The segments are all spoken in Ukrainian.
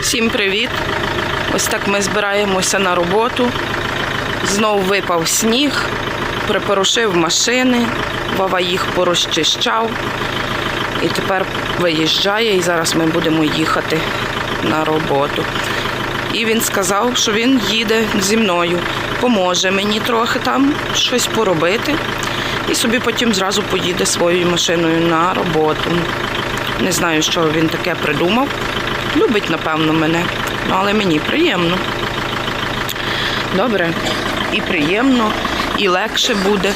Всім привіт! Ось так ми збираємося на роботу. Знов випав сніг, припорошив машини, Вова їх порозчищав. І тепер виїжджає, і зараз ми будемо їхати на роботу. І він сказав, що він їде зі мною, поможе мені трохи там щось поробити. І собі потім зразу поїде своєю машиною на роботу. Не знаю, що він таке придумав. Любить, напевно, мене, ну, але мені приємно. Добре, і приємно, і легше буде,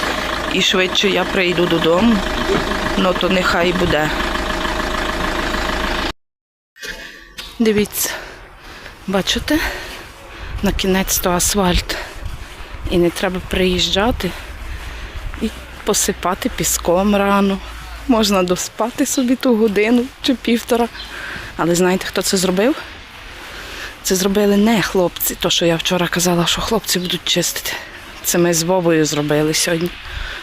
і швидше я прийду додому. Ну то нехай буде. Дивіться, бачите? На кінець то асфальт. І не треба приїжджати і посипати піском рано. Можна доспати собі ту годину чи півтора. Але знаєте, хто це зробив? Це зробили не хлопці, то що я вчора казала, що хлопці будуть чистити. Це ми з Вовою зробили сьогодні.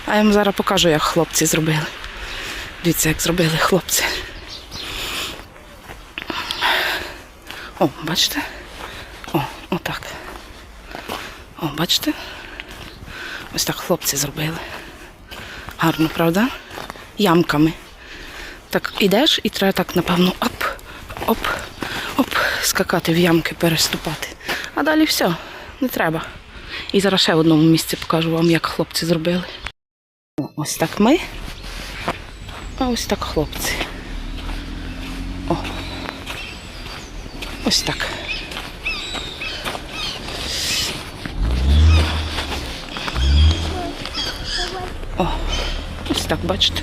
А я вам зараз покажу, як хлопці зробили. Дивіться, як зробили хлопці. О, бачите? О, отак. О, бачите? Ось так хлопці зробили. Гарно, правда? Ямками. Так ідеш і треба так, напевно, оп, оп, оп, скакати в ямки, переступати. А далі все, не треба. І зараз ще в одному місці покажу вам, як хлопці зробили. Ось так ми. А ось так хлопці. О. Ось так. О, ось так, бачите.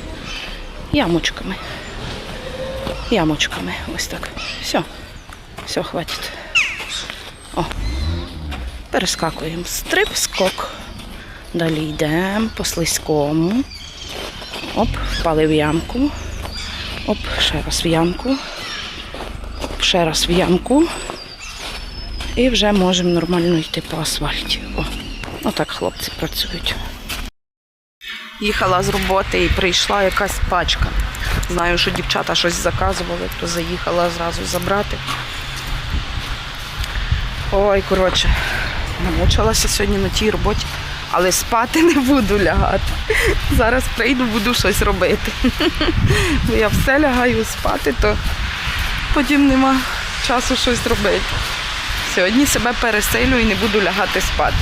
Ямочками. Ямочками. Ось так. Все. Все, хватить. О. Перескакуємо. Стрип, скок. Далі йдемо по слизькому. Оп, впали в ямку. Оп, ще раз в ямку. Оп, ще раз в ямку. І вже можемо нормально йти по асфальті. О, отак хлопці працюють. Їхала з роботи і прийшла якась пачка. Знаю, що дівчата щось заказували, то заїхала зразу забрати. Ой, коротше, намучилася сьогодні на тій роботі, але спати не буду лягати. Зараз прийду, буду щось робити. Бо я все лягаю спати, то потім нема часу щось робити. Сьогодні себе пересилю і не буду лягати спати.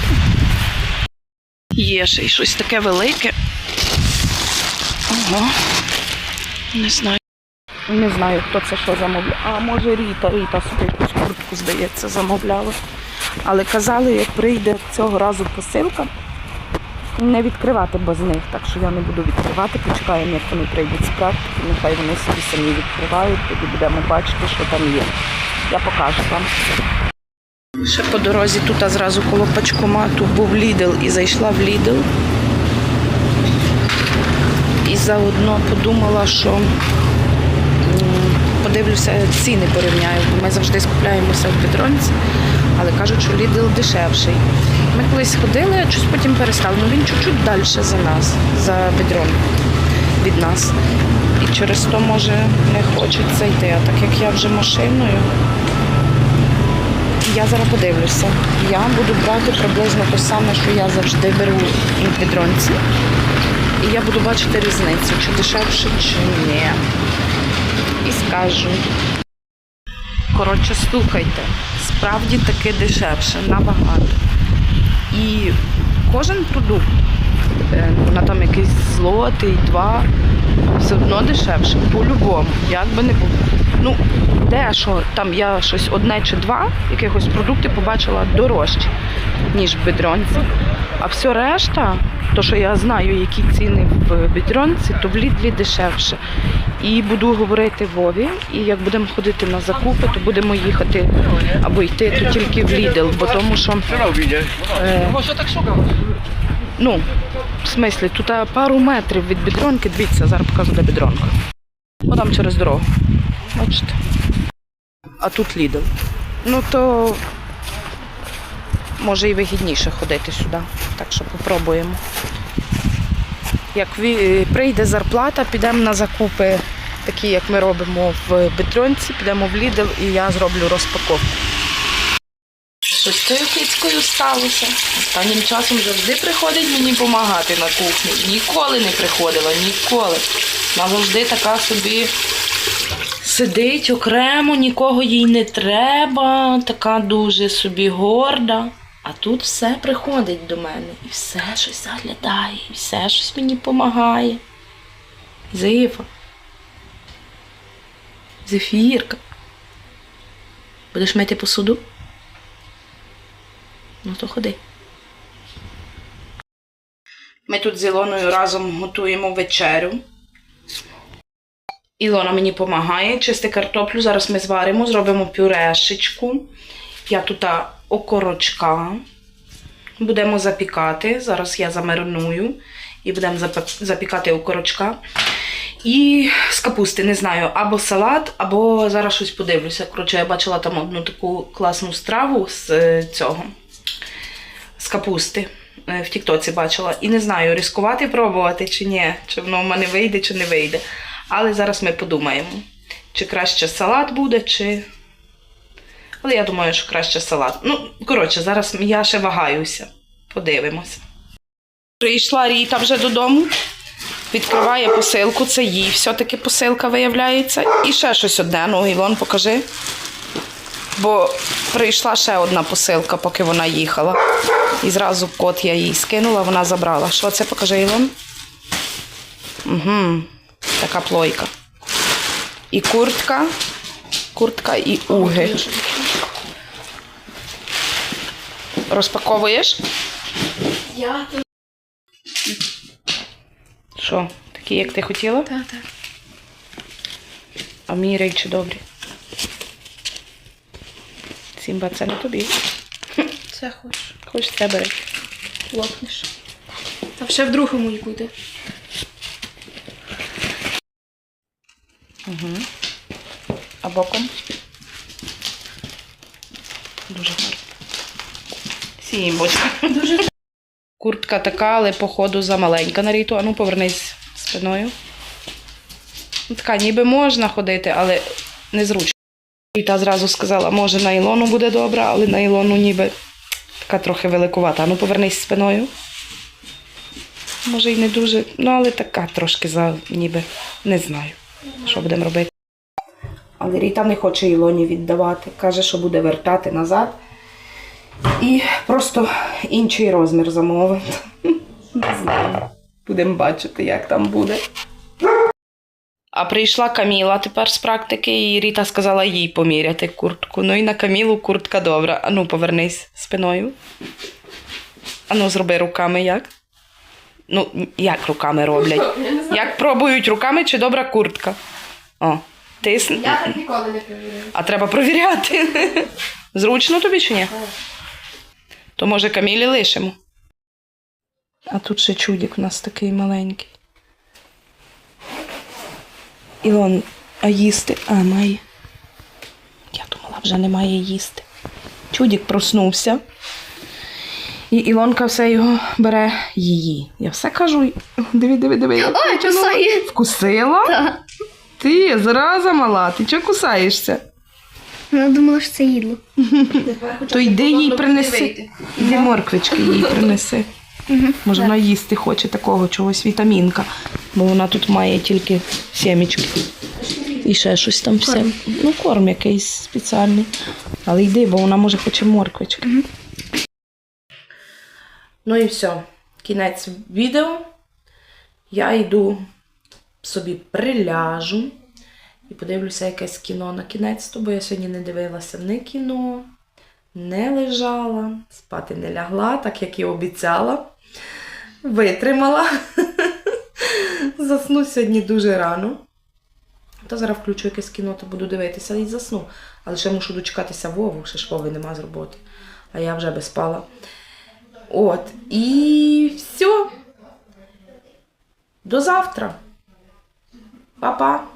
Є ще й щось таке велике. Ого. Не знаю. Не знаю, хто це що замовляв. А може Ріта, Ріта собі якусь куртку, здається, замовляла. Але казали, як прийде цього разу посилка, не відкривати без них. Так що я не буду відкривати, почекаємо, як вони прийдуть з практики, нехай вони собі самі відкривають, тоді будемо бачити, що там є. Я покажу вам. Ще по дорозі тут зразу коло пачкомату був Лідл і зайшла в Лідл. Заодно подумала, що подивлюся, ціни порівняю, ми завжди скупляємося в Петронці, але кажуть, що Лідл дешевший. Ми колись ходили, а щось потім перестали. Ну він чуть-чуть далі за нас, за Бедрон від нас. І через то, може, не хочеться йти. А так як я вже машиною, я зараз подивлюся. Я буду брати приблизно те саме, що я завжди беру в Бедронці. І я буду бачити різницю, чи дешевше, чи ні. І скажу. Коротше, слухайте, справді таки дешевше, набагато. І кожен продукт, е, на там якийсь злотий, два, все одно дешевше, по-любому, як би не було. Ну, де що, там я щось одне чи два якихось продукти побачила дорожче, ніж в бедронці. А все решта, то що я знаю, які ціни в бедронці, то в Лідлі дешевше. І буду говорити Вові, і як будемо ходити на закупи, то будемо їхати або йти то тільки в Лідл, бо тому що е, ну, в смислі, тут пару метрів від бідронки, дивіться, зараз покажу, де бідронка. О, там через дорогу. Бачите? А тут Лідл. Ну то може і вигідніше ходити сюди. Так що попробуємо. Як прийде зарплата, підемо на закупи такі, як ми робимо в Бетрьонці, підемо в Lidl і я зроблю розпаковку. Цією кицькою сталося? Останнім часом завжди приходить мені допомагати на кухні. Ніколи не приходила, ніколи. Вона завжди така собі сидить окремо, нікого їй не треба, така дуже собі горда. А тут все приходить до мене. І все щось заглядає, і все щось мені допомагає. Зифа. Зефірка. Будеш мити посуду? Ну то ходи. Ми тут з Ілоною разом готуємо вечерю. Ілона мені допомагає чисти картоплю. Зараз ми зваримо, зробимо пюрешечку. Я тут окорочка. Будемо запікати. Зараз я замариную і будемо запікати окорочка. І з капусти, не знаю, або салат, або зараз щось подивлюся. Коротше, я бачила там одну таку класну страву з е, цього, з капусти. Е, В Тіктоці бачила. І не знаю, ризикувати пробувати чи ні, чи воно в мене вийде, чи не вийде. Але зараз ми подумаємо, чи краще салат буде, чи. Але я думаю, що краще салат. Ну, коротше, зараз я ще вагаюся. Подивимося. Прийшла Ріта вже додому. Відкриває посилку, це їй все-таки посилка виявляється. І ще щось одне. Ну, Ілон, покажи. Бо прийшла ще одна посилка, поки вона їхала. І зразу кот я їй скинула, вона забрала. Що це покажи, Ілон? Угу. Така плойка. І куртка. Куртка і уги. Розпаковуєш? Я тут. Що, такі, як ти хотіла? Так, так. А мені речі добрі. Сімба, це не тобі. Це хочеш. Хочеш це бери. Лопнеш. Та ще в другому й буде. А боком? Дуже гарно. Сімбочка. Дуже Куртка така, але походу замаленька на ріту. А ну повернись спиною. Ну, така, ніби можна ходити, але незручно. Ріта зразу сказала, може на Ілону буде добре, але на Ілону ніби така трохи великувата. А ну повернись спиною. Може і не дуже, ну але така трошки за ніби не знаю, що будемо робити. Але Ріта не хоче Ілоні віддавати. Каже, що буде вертати назад. І просто інший розмір замовить. Не знаю. Будемо бачити, як там буде. А прийшла Каміла тепер з практики, і Ріта сказала їй поміряти куртку. Ну і на Камілу куртка добра. Ану, повернись спиною. Ану, зроби руками як. Ну, як руками роблять? Як пробують руками, чи добра куртка? О, тисни. Я так ніколи не перевіряю. А треба провіряти. Зручно тобі чи ні? То може Камілі лишимо. А тут ще чудик у нас такий маленький. Ілон, а їсти? А, має. Я думала, вже немає їсти. Чудик проснувся. І Ілонка все його бере її. Я все кажу. Диви, диви, диви. Ой. Вкусила? Ти зараза мала, ти чого кусаєшся? Вона думала, що це їдло. То йди їй принеси. Іди морквички їй принеси. Може, вона їсти хоче такого чогось вітамінка, бо вона тут має тільки сімечки. І ще щось там все. Ну, корм якийсь спеціальний. Але йди, бо вона може хоче морквички. Ну і все. Кінець відео. Я йду собі приляжу і подивлюся якесь кіно на кінець, бо я сьогодні не дивилася не кіно, не лежала, спати не лягла, так як і обіцяла. Витримала. Засну сьогодні дуже рано. Та зараз включу якесь кіно, то буду дивитися і засну. Але ще мушу дочекатися Вову, ще ж Вови нема з роботи. А я вже би спала. От. І все. До завтра. Papá!